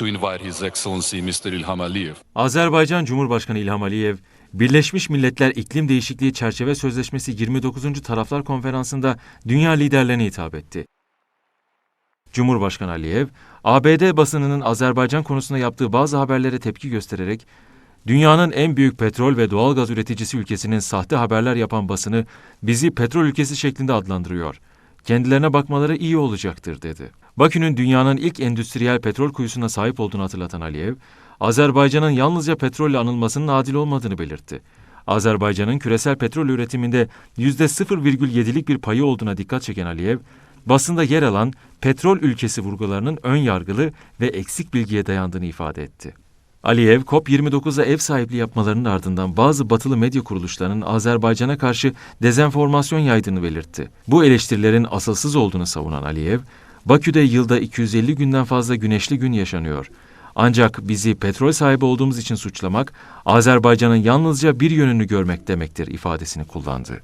to invite His Excellency Mr. Ilham Aliyev Azerbaycan Cumhurbaşkanı İlham Aliyev, Birleşmiş Milletler İklim Değişikliği Çerçeve Sözleşmesi 29. Taraflar Konferansı'nda dünya liderlerine hitap etti. Cumhurbaşkanı Aliyev, ABD basınının Azerbaycan konusunda yaptığı bazı haberlere tepki göstererek, dünyanın en büyük petrol ve doğalgaz üreticisi ülkesinin sahte haberler yapan basını bizi petrol ülkesi şeklinde adlandırıyor. Kendilerine bakmaları iyi olacaktır dedi. Bakü'nün dünyanın ilk endüstriyel petrol kuyusuna sahip olduğunu hatırlatan Aliyev, Azerbaycan'ın yalnızca petrolle anılmasının adil olmadığını belirtti. Azerbaycan'ın küresel petrol üretiminde %0,7'lik bir payı olduğuna dikkat çeken Aliyev, basında yer alan petrol ülkesi vurgularının ön yargılı ve eksik bilgiye dayandığını ifade etti. Aliyev, COP29'a ev sahipliği yapmalarının ardından bazı batılı medya kuruluşlarının Azerbaycan'a karşı dezenformasyon yaydığını belirtti. Bu eleştirilerin asılsız olduğunu savunan Aliyev, Bakü'de yılda 250 günden fazla güneşli gün yaşanıyor. Ancak bizi petrol sahibi olduğumuz için suçlamak, Azerbaycan'ın yalnızca bir yönünü görmek demektir ifadesini kullandı.